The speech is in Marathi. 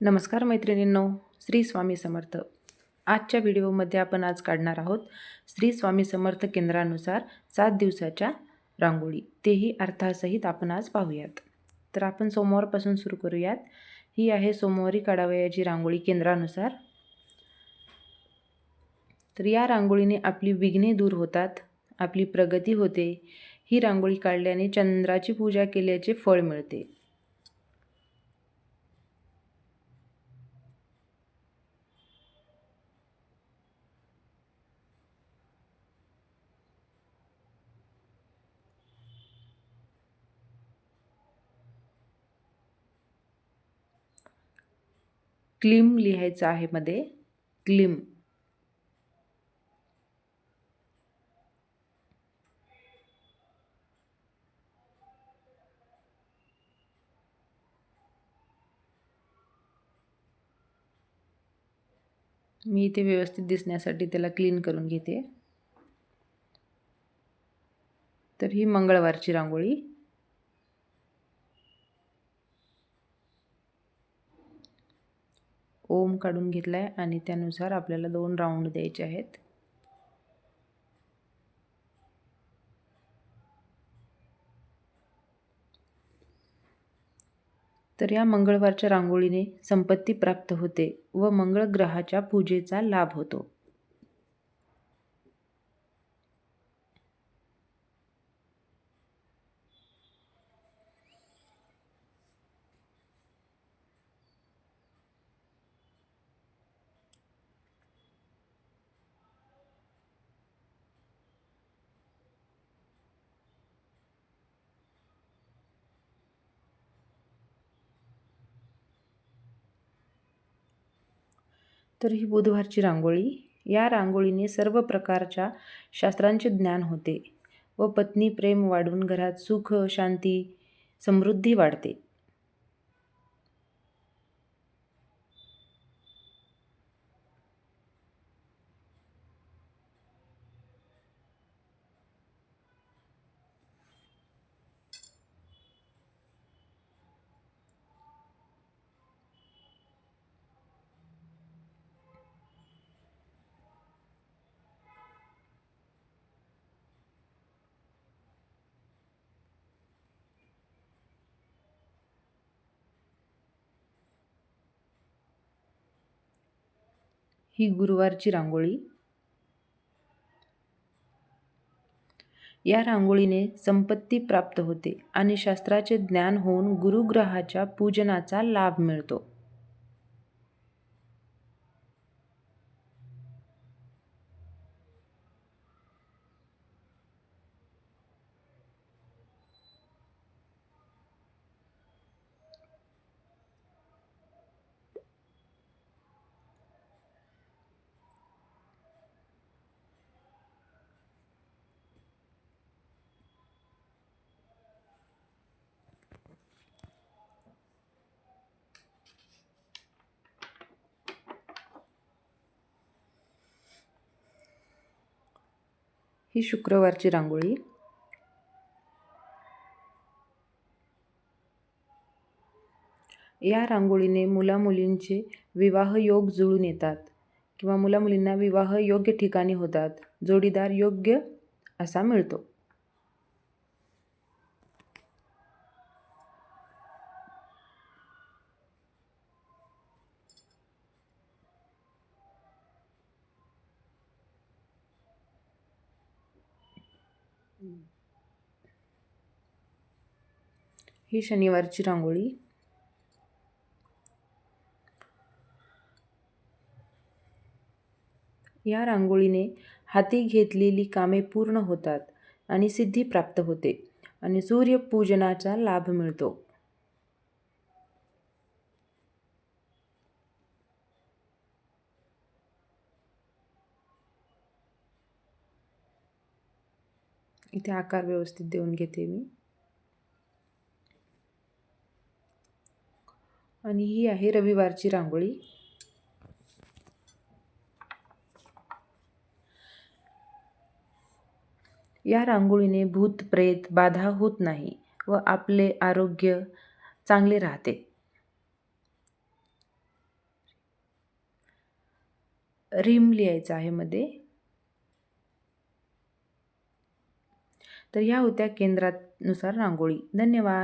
नमस्कार मैत्रिणींनो श्री स्वामी समर्थ. आजच्या व्हिडिओमध्ये आपण आज काढणार आहोत श्री स्वामी समर्थ केंद्रानुसार सात दिवसाच्या रांगोळी. तेही अर्थासहित आपण आज पाहूयात. तर आपण सोमवारपासून सुरू करूयात. ही आहे सोमवारी काढावयाची रांगोळी केंद्रानुसार. तर या रांगोळीने आपली विघ्ने दूर होतात आपली प्रगती होते. ही रांगोळी काढल्याने चंद्राची पूजा केल्याचे फळ मिळते. क्लिम लिहायचं आहे मध्ये. क्लिम. मी इथे व्यवस्थित दिसण्यासाठी त्याला क्लीन करून घेते. तर ही मंगळवारची रांगोळी. ओम काढून घेतला आहे आणि त्यानुसार आपल्याला दोन राऊंड द्यायचे आहेत. तर या मंगळवारच्या रांगोळीने संपत्ती प्राप्त होते व मंगळ ग्रहाच्या पूजेचा लाभ होतो. तर ही बुधवारची रांगोळी. या रांगोळीने सर्व प्रकारच्या शास्त्रांचे ज्ञान होते व पत्नी प्रेम वाढून घरात सुख शांती समृद्धी वाढते. ही गुरुवारची रांगोळी. या रांगोळीने संपत्ती प्राप्त होते आणि शास्त्राचे ज्ञान होऊन गुरुग्रहाच्या पूजनाचा लाभ मिळतो. ही शुक्रवारची रांगोळी. या रांगोळीने मुलामुलींचे विवाह योग जुळून येतात किंवा मुलामुलींना विवाह योग्य ठिकाणी होतात जोडीदार योग्य असा मिळतो. ही शनिवारची रांगोळी. या रांगोळीने हाती घेतलेली कामे पूर्ण होतात आणि सिद्धी प्राप्त होते आणि सूर्यपूजनाचा लाभ मिळतो. इथे आकार व्यवस्थित देऊन घेते मी. आणि ही आहे रविवारची रांगोळी. या रांगोळीने भूत प्रेत बाधा होत नाही व आपले आरोग्य चांगले राहते. रिम लिहायचं आहे मध्ये. तर ह्या होत्या केंद्रानुसार रांगोळी. धन्यवाद.